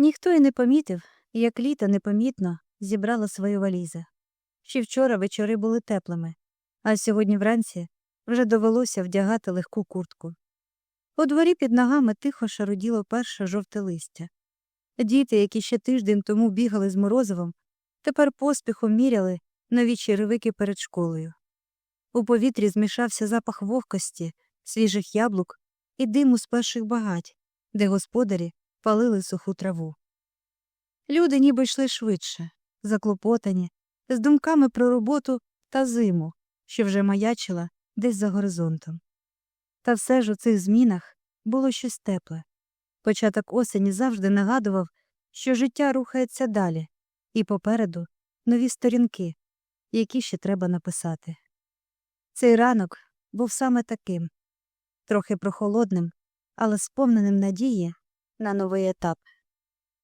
Ніхто й не помітив, як літа непомітно зібрала свої валізи. Ще вчора вечори були теплими, а сьогодні вранці вже довелося вдягати легку куртку. У дворі під ногами тихо шаруділо перше жовте листя. Діти, які ще тиждень тому бігали з Морозовим, тепер поспіхом міряли нові черевики перед школою. У повітрі змішався запах вогкості, свіжих яблук і диму з перших багать, де господарі палили суху траву. Люди ніби йшли швидше, заклопотані, з думками про роботу та зиму, що вже маячила десь за горизонтом. Та все ж у цих змінах було щось тепле. Початок осені завжди нагадував, що життя рухається далі, і попереду нові сторінки, які ще треба написати. Цей ранок був саме таким трохи прохолодним, але сповненим надії на новий етап.